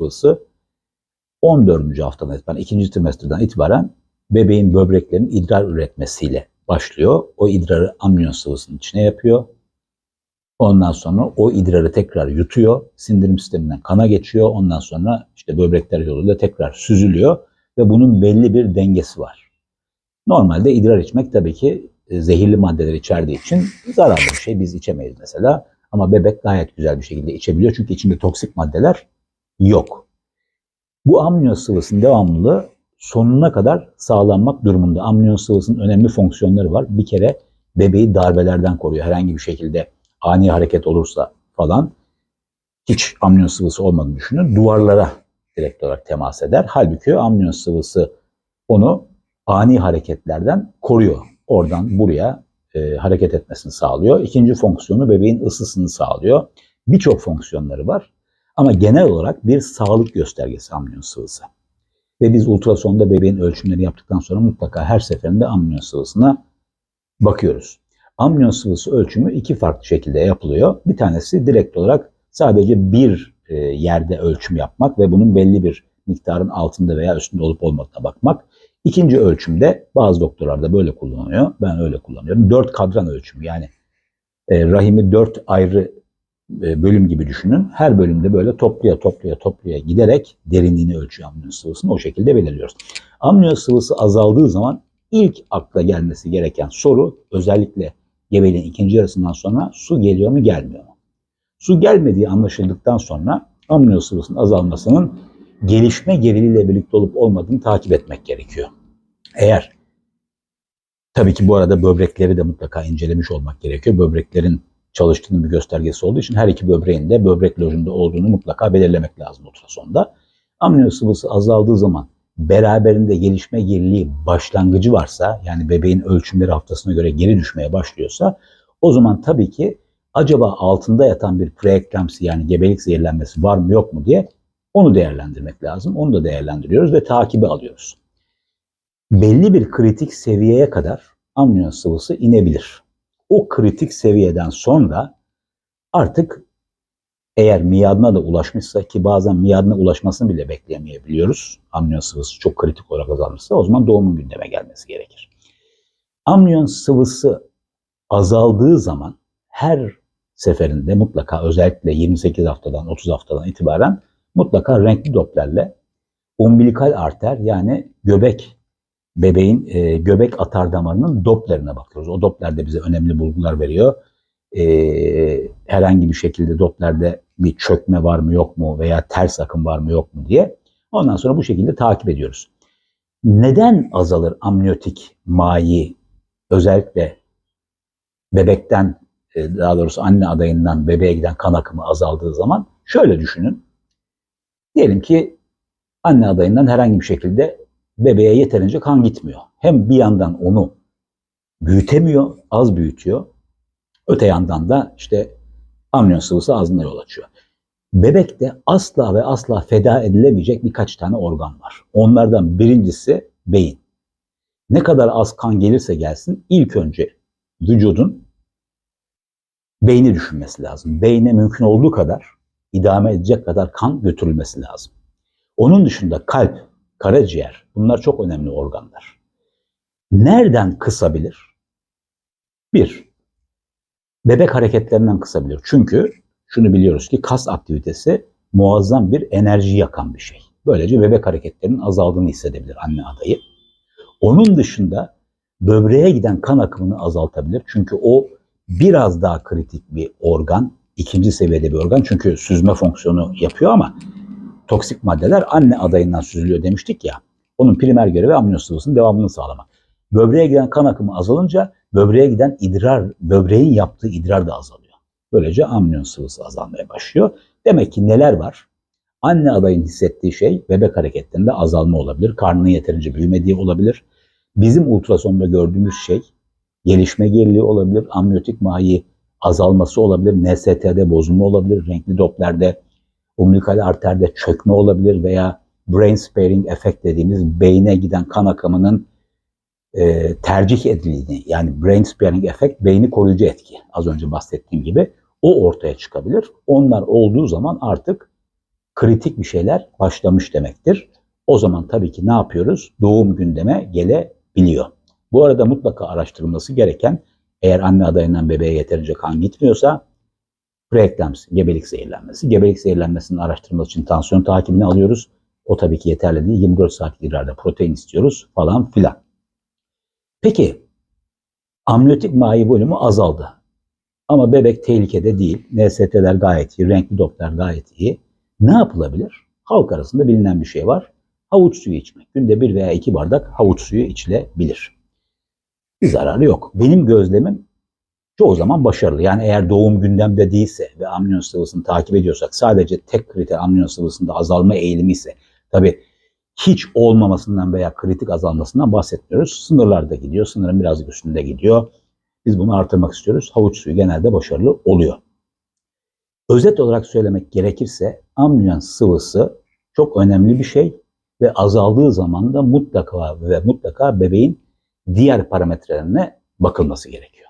sıvısı 14. haftadan itibaren, ikinci trimestrden itibaren bebeğin böbreklerinin idrar üretmesiyle başlıyor. O idrarı amniyon sıvısının içine yapıyor. Ondan sonra o idrarı tekrar yutuyor. Sindirim sisteminden kana geçiyor. Ondan sonra işte böbrekler yoluyla tekrar süzülüyor. Ve bunun belli bir dengesi var. Normalde idrar içmek tabii ki e, zehirli maddeler içerdiği için zararlı bir şey. Biz içemeyiz mesela. Ama bebek gayet güzel bir şekilde içebiliyor. Çünkü içinde toksik maddeler yok. Bu amniyon sıvısının devamlılığı sonuna kadar sağlanmak durumunda. Amniyon sıvısının önemli fonksiyonları var. Bir kere bebeği darbelerden koruyor. Herhangi bir şekilde ani hareket olursa falan hiç amniyon sıvısı olmadığını düşünün. Duvarlara direkt olarak temas eder. Halbuki amniyon sıvısı onu ani hareketlerden koruyor. Oradan buraya e, hareket etmesini sağlıyor. İkinci fonksiyonu bebeğin ısısını sağlıyor. Birçok fonksiyonları var. Ama genel olarak bir sağlık göstergesi amniyon sıvısı. Ve biz ultrasonda bebeğin ölçümlerini yaptıktan sonra mutlaka her seferinde amniyon sıvısına bakıyoruz. Amniyon sıvısı ölçümü iki farklı şekilde yapılıyor. Bir tanesi direkt olarak sadece bir e, yerde ölçüm yapmak ve bunun belli bir miktarın altında veya üstünde olup olmadığına bakmak. İkinci ölçümde bazı doktorlarda böyle kullanıyor. Ben öyle kullanıyorum. Dört kadran ölçümü yani e, rahimi dört ayrı bölüm gibi düşünün. Her bölümde böyle topluya topluya topluya giderek derinliğini ölçüyor amniyon sıvısını. O şekilde belirliyoruz. Amniyon sıvısı azaldığı zaman ilk akla gelmesi gereken soru özellikle gebeliğin ikinci yarısından sonra su geliyor mu gelmiyor mu? Su gelmediği anlaşıldıktan sonra amniyon sıvısının azalmasının gelişme geriliyle birlikte olup olmadığını takip etmek gerekiyor. Eğer tabii ki bu arada böbrekleri de mutlaka incelemiş olmak gerekiyor. Böbreklerin çalıştığının bir göstergesi olduğu için her iki böbreğin de böbrek lojunda olduğunu mutlaka belirlemek lazım ultrasonda. Amniyon sıvısı azaldığı zaman beraberinde gelişme geriliği başlangıcı varsa yani bebeğin ölçümleri haftasına göre geri düşmeye başlıyorsa o zaman tabii ki acaba altında yatan bir preeklamsi yani gebelik zehirlenmesi var mı yok mu diye onu değerlendirmek lazım. Onu da değerlendiriyoruz ve takibi alıyoruz. Belli bir kritik seviyeye kadar amniyon sıvısı inebilir. O kritik seviyeden sonra artık eğer miyadına da ulaşmışsa ki bazen miyadına ulaşmasını bile bekleyemeyebiliyoruz. Amniyon sıvısı çok kritik olarak azalmışsa o zaman doğumun gündeme gelmesi gerekir. Amniyon sıvısı azaldığı zaman her seferinde mutlaka özellikle 28 haftadan 30 haftadan itibaren mutlaka renkli doplerle umbilikal arter yani göbek bebeğin e, göbek atar damarının doplerine bakıyoruz. O dopler de bize önemli bulgular veriyor. E, herhangi bir şekilde doplerde bir çökme var mı yok mu veya ters akım var mı yok mu diye. Ondan sonra bu şekilde takip ediyoruz. Neden azalır amniyotik mayi özellikle bebekten e, daha doğrusu anne adayından bebeğe giden kan akımı azaldığı zaman şöyle düşünün. Diyelim ki anne adayından herhangi bir şekilde bebeğe yeterince kan gitmiyor. Hem bir yandan onu büyütemiyor, az büyütüyor. Öte yandan da işte amniyon sıvısı ağzına yol açıyor. Bebekte asla ve asla feda edilemeyecek birkaç tane organ var. Onlardan birincisi beyin. Ne kadar az kan gelirse gelsin ilk önce vücudun beyni düşünmesi lazım. Beyne mümkün olduğu kadar idame edecek kadar kan götürülmesi lazım. Onun dışında kalp, karaciğer bunlar çok önemli organlar. Nereden kısabilir? Bir, bebek hareketlerinden kısabilir. Çünkü şunu biliyoruz ki kas aktivitesi muazzam bir enerji yakan bir şey. Böylece bebek hareketlerinin azaldığını hissedebilir anne adayı. Onun dışında böbreğe giden kan akımını azaltabilir. Çünkü o biraz daha kritik bir organ, ikinci seviyede bir organ. Çünkü süzme fonksiyonu yapıyor ama toksik maddeler anne adayından süzülüyor demiştik ya. Onun primer görevi amino sıvısının devamını sağlamak. Böbreğe giden kan akımı azalınca böbreğe giden idrar, böbreğin yaptığı idrar da azalıyor. Böylece amniyon sıvısı azalmaya başlıyor. Demek ki neler var? Anne adayın hissettiği şey bebek hareketlerinde azalma olabilir. Karnının yeterince büyümediği olabilir. Bizim ultrasonda gördüğümüz şey gelişme geriliği olabilir. Amniyotik mahi azalması olabilir. NST'de bozulma olabilir. Renkli doplerde, umbilikal arterde çökme olabilir veya brain sparing efekt dediğimiz beyne giden kan akımının e, tercih edildiğini yani brain sparing efekt beyni koruyucu etki az önce bahsettiğim gibi o ortaya çıkabilir. Onlar olduğu zaman artık kritik bir şeyler başlamış demektir. O zaman tabii ki ne yapıyoruz? Doğum gündeme gelebiliyor. Bu arada mutlaka araştırılması gereken eğer anne adayından bebeğe yeterince kan gitmiyorsa preeklemsi, gebelik zehirlenmesi. Gebelik zehirlenmesinin araştırılması için tansiyon takibini alıyoruz. O tabii ki yeterli değil. 24 saat idrarda protein istiyoruz falan filan. Peki amniyotik mayi bölümü azaldı. Ama bebek tehlikede değil. NST'ler gayet iyi, renkli doplar gayet iyi. Ne yapılabilir? Halk arasında bilinen bir şey var. Havuç suyu içmek. Günde bir veya iki bardak havuç suyu içilebilir. Bir zararı yok. Benim gözlemim çoğu zaman başarılı. Yani eğer doğum gündemde değilse ve amniyon sıvısını takip ediyorsak sadece tek kriter amniyon sıvısında azalma eğilimi ise tabi hiç olmamasından veya kritik azalmasından bahsetmiyoruz. Sınırlarda gidiyor. Sınırın biraz üstünde gidiyor. Biz bunu artırmak istiyoruz. Havuç suyu genelde başarılı oluyor. Özet olarak söylemek gerekirse amniyon sıvısı çok önemli bir şey ve azaldığı zaman da mutlaka ve mutlaka bebeğin diğer parametrelerine bakılması gerekiyor.